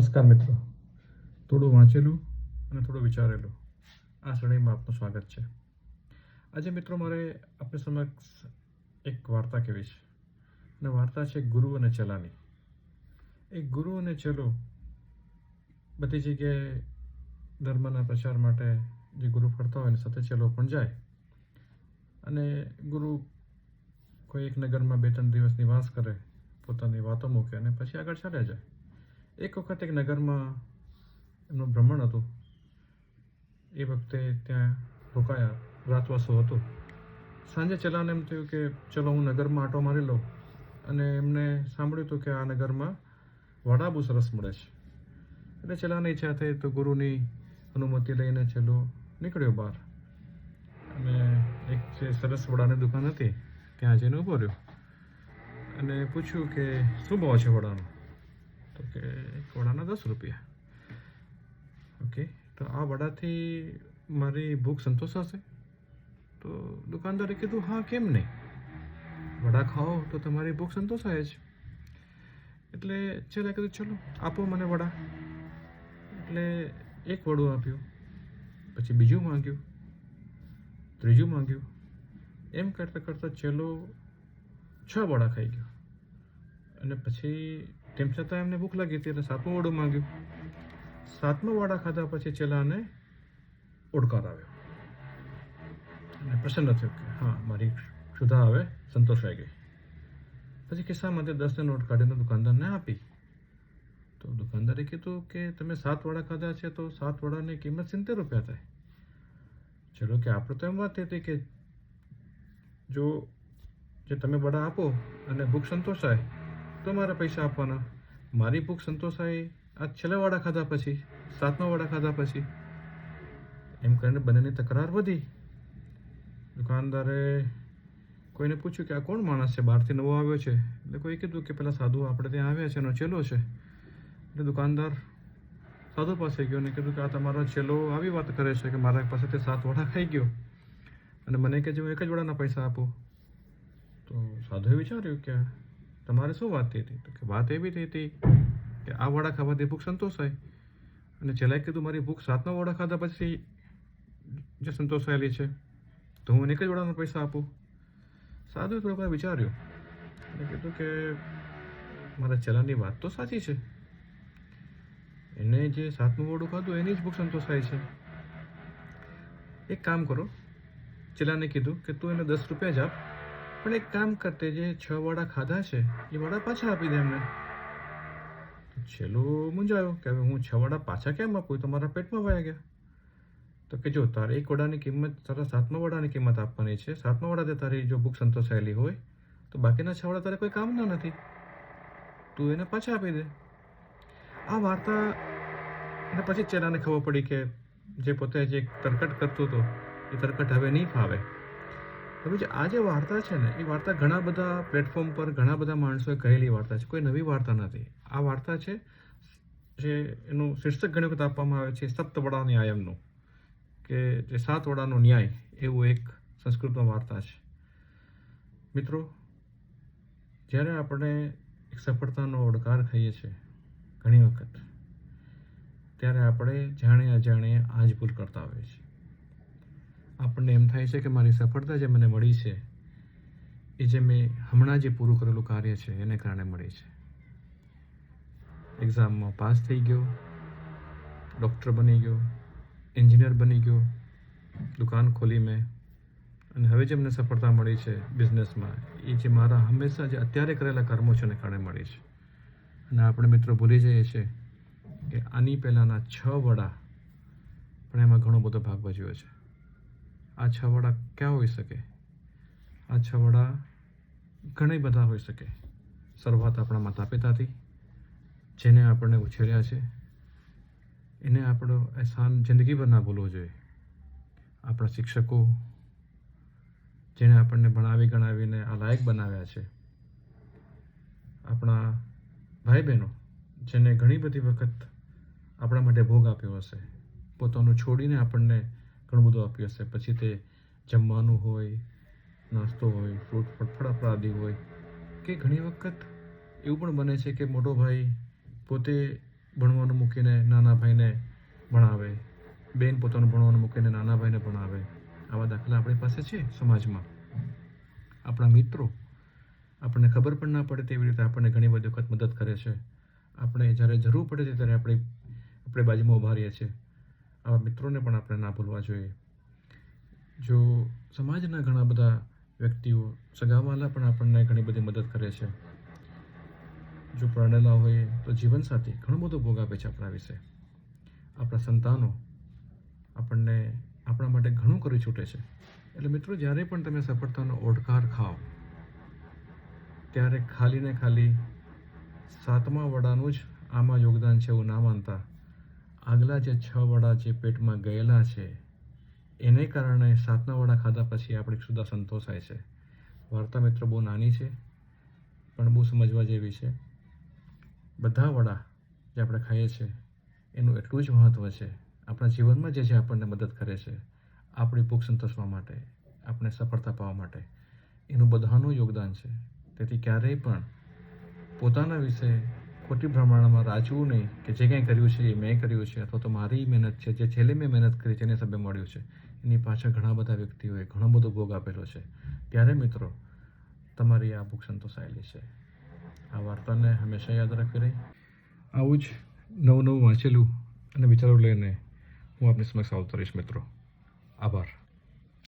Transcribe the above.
નમસ્કાર મિત્રો. થોડું વાંચેલું અને થોડું વિચારેલું. આ શ્રેણીમાં આપનું સ્વાગત છે. આજે મિત્રો મારે આપની સમક્ષ એક વાર્તા કહેવી છે. અને વાર્તા છે ગુરુ અને ચેલાની. એક ગુરુ અને ચેલો બધી જગ્યાએ ધર્મના પ્રચાર માટે જે ગુરુ ફરતા હોય એની સાથે ચેલો પણ જાય. અને ગુરુ કોઈ એક નગરમાં બે ત્રણ દિવસ નિવાસ કરે, પોતાની વાતો મૂકે અને પછી આગળ ચાલ્યા જાય. એક વખત એક નગરમાં એમનું ભ્રમણ હતું. એ વખતે ત્યાં રોકાયા, રાતવાસો હતો. સાંજે ચલાને એમ થયું કે ચલો હું નગરમાં આંટો મારી લઉં. અને એમને સાંભળ્યું હતું કે આ નગરમાં વડા બહુ સરસ મળે છે. એટલે ચલાની ઈચ્છા થઈ તો ગુરુની અનુમતિ લઈને ચલો નીકળ્યો બહાર. અને એક જે સરસ વડાની દુકાન હતી, ત્યાં જઈને ઊભો રહ્યો. અને પૂછ્યું કે શું ભાવ છે વડાનો? તો કે વડાના દસ રૂપિયા. ઓકે, તો આ વડાથી મારી ભૂખ સંતોષાશે તો દુકાનદારે કીધું, હા, કેમ નહીં? વડા ખાઓ તો તમારી ભૂખ સંતોષાય જ. એટલે છેલ્લે કીધું, ચલો, આપો મને વડા. એટલે એક વડું આપ્યું, પછી બીજું માંગ્યું, ત્રીજું માંગ્યું. એમ કરતાં કરતાં ચેલો છ વડા ખાઈ ગયો. અને પછી તેમ છતાં એમને ભૂખ લાગી હતી એટલે સાતમું વડું માંગ્યું. સાતમું વાડા ખાધા પછી ચેલાને ઓડકાર આવ્યો. અને પ્રસન્ન થયો કે, હા, મારી ક્ષુધા હવે સંતોષાઈ ગઈ. પછી કિસ્સામાંથી દસને નોટ કાઢીને દુકાનદારને આપી. તો દુકાનદારે કીધું કે, તમે સાત વડા ખાધા છે તો સાત વડાની કિંમત સિત્તેર રૂપિયા થાય. ચલો કે આપણે તો એમ વાત હતી કે જો, જે તમે વડા આપો અને ભૂખ સંતોષાય તો મારા પૈસા આપવાના. મારી ભૂખ સંતોષાય. આ છેલ્લા વડા ખાધા પછી, સાતમા વડા ખાધા પછી. એમ કરીને બંનેની તકરાર વધી. દુકાનદારે કોઈને પૂછ્યું કે આ કોણ માણસ છે? બહારથી નવો આવ્યો છે. એટલે કોઈ કીધું કે પેલા સાધુ આપણે ત્યાં આવ્યા છે એનો ચેલો છે. એટલે દુકાનદાર સાધુ પાસે ગયો ને કીધું કે આ તમારો ચેલો આવી વાત કરે છે કે મારા પાસેથી સાત વડા ખાઈ ગયો. અને મને કે જે હું એક જ વડાના પૈસા આપું. તો સાધુએ વિચાર્યું કે તમારે શું વાત થઈ હતી? તો કે વાત એવી થઈ હતી કે આ વડા ખાવાથી ભૂખ સંતોષાય અને છેલ્લાએ કીધું, મારી ભૂખ સાતમા વડા ખાધા પછી જે સંતોષાયેલી છે, તો હું એક જ વડાના પૈસા આપું. સાધુએ થોડુંક વાર વિચાર્યું. અને કીધું કે, મારા ચલાની વાત તો સાચી છે. એને જે સાતમું વડું ખાધું, એની જ ભૂખ સંતોષાય છે. એક કામ કરો. ચેલાને કીધું કે, તું એને દસ રૂપિયા જ આપ. પણ એક કામ કરતે, જે છ વડા ખાધા છે, એ વડા પાછા આપી દે એમને. છેલ્લો મૂંઝાયો કે હવે હું છ વડા પાછા કેમ આપું? તો મારા પેટમાં વયા ગયા. તો કે જો, તારે એક વડાની કિંમત, તારા સાતમા વડાની કિંમત આપવાની છે. સાતમા તે તારી જો ભૂખ સંતોષાયેલી હોય, તો બાકીના છ વડા તારે કોઈ કામના નથી. તું એને પાછા આપી દે. આ વાર્તા અને પછી ચેલાને ખબર પડી કે જે પોતે જે તરકટ કરતો હતો, એ તરકટ હવે નહીં ફાવે. હવે જે આ જે વાર્તા છે ને, એ વાર્તા ઘણા બધા પ્લેટફોર્મ પર ઘણા બધા માણસોએ કહેલી વાર્તા છે. કોઈ નવી વાર્તા નથી. આ વાર્તા છે, જે એનું શીર્ષક ઘણી વખત આપવામાં આવે છે સપ્તવડા ન્યાયમનું કે જે સાત વડાનો ન્યાય, એવું એક સંસ્કૃતમાં વાર્તા છે. મિત્રો, જ્યારે આપણે એક સફળતાનો ઓડકાર ખાઈએ છીએ ઘણી વખત, ત્યારે આપણે જાણે અજાણે આ જ ભૂલ કરતા હોઈએ છીએ. આપણને એમ થાય છે કે મારી સફળતા જે મને મળી છે, એ જે મેં હમણાં જે પૂરું કરેલું કાર્ય છે, એને કારણે મળી છે. એક્ઝામમાં પાસ થઈ ગયો ડૉક્ટર બની ગયો એન્જિનિયર બની ગયો, દુકાન ખોલી મેં, અને હવે જે મને સફળતા મળી છે બિઝનેસમાં એ જે મારા હંમેશા જે અત્યારે કરેલા કર્મો છે, એને કારણે મળી છે. અને આપણે મિત્રો ભૂલી જઈએ છીએ કે આની પહેલાંના છ વડા પણ એમાં ઘણો બધો ભાગ ભજવ્યો છે. આ છ વડા ક્યાં હોઈ શકે? આ છ વડા ઘણી બધા હોઈ શકે. શરૂઆત આપણા માતા પિતાથી જેને આપણને ઉછેર્યા છે. એને આપણો અહેસાન જિંદગીભર ના ભૂલવો જોઈએ. આપણા શિક્ષકો, જેણે આપણને ભણાવી ગણાવીને આ લાયક બનાવ્યા છે. આપણા ભાઈ બહેનો જેને ઘણી બધી વખત આપણા માટે ભોગ આપ્યો હશે. પોતાનું છોડીને આપણને ઘણું બધું આપ્યું હશે. પછી તે જમવાનું હોય, નાસ્તો હોય ફ્રૂટ ફળફળ આદિ હોય, કે ઘણી વખત એવું પણ બને છે કે મોટો ભાઈ પોતે ભણવાનું મૂકીને નાના ભાઈને ભણાવે. બેન પોતાનું ભણવાનું મૂકીને નાના ભાઈને ભણાવે. આવા દાખલા આપણી પાસે છે સમાજમાં. આપણા મિત્રો આપણને ખબર પણ ના પડે તેવી રીતે આપણને ઘણી બધી વખત મદદ કરે છે. આપણે જ્યારે જરૂર પડે છે ત્યારે આપણે આપણે બાજુમાં ઊભા રહીએ છીએ. આવા મિત્રોને પણ આપણે ના ભૂલવા જોઈએ. જો સમાજના ઘણા બધા વ્યક્તિઓ સગાવાલા પણ આપણને ઘણી બધી મદદ કરે છે. જો પરણેલા હોય તો જીવનસાથી ઘણો બધો ભોગ આપે છે આપણા વિશે. આપણા સંતાનો આપણને આપણા માટે ઘણું કરી છૂટે છે. એટલે મિત્રો, જ્યારે પણ તમે સફળતાનો ઓડકાર ખાઓ, ત્યારે ખાલી ને ખાલી સાતમા વડાનું જ આમાં યોગદાન છે એવું ના માનતા. આગલા જે છ વડા જે પેટમાં ગયેલા છે, એને કારણે સાતના વડા ખાધા પછી આપણે સુધા સંતોષાય છે. વાર્તા મિત્રો બહુ નાની છે, પણ બહુ સમજવા જેવી છે. બધા વડા જે આપણે ખાઈએ છીએ એનું એટલું જ મહત્ત્વ છે, આપણા જીવનમાં જે છે આપણને મદદ કરે છે, આપણી ભૂખ સંતોષવા માટે, આપણે સફળતા પાવા માટે. એનું બધાનું યોગદાન છે. તેથી ક્યારેય પણ પોતાના વિશે ખોટી પ્રમાણમાં રાચવું નહીં કે જે કંઈ કર્યું છે એ મેં કર્યું છે અથવા તો મારી મહેનત છે, જે છેલ્લે મેં મહેનત કરી છે એને સભ્ય મળ્યું છે. એની પાછળ ઘણા બધા વ્યક્તિઓએ ઘણો બધો ભોગ આપેલો છે. ત્યારે મિત્રો, તમારી આ ભૂખ સંતોષાયેલી છે. આ વાર્તાને હંમેશા યાદ રાખવી રહી. આવું જ નવું નવું વાંચેલું અને વિચારો લઈને હું આપની સમક્ષ આવતો રહીશ મિત્રો. આભાર.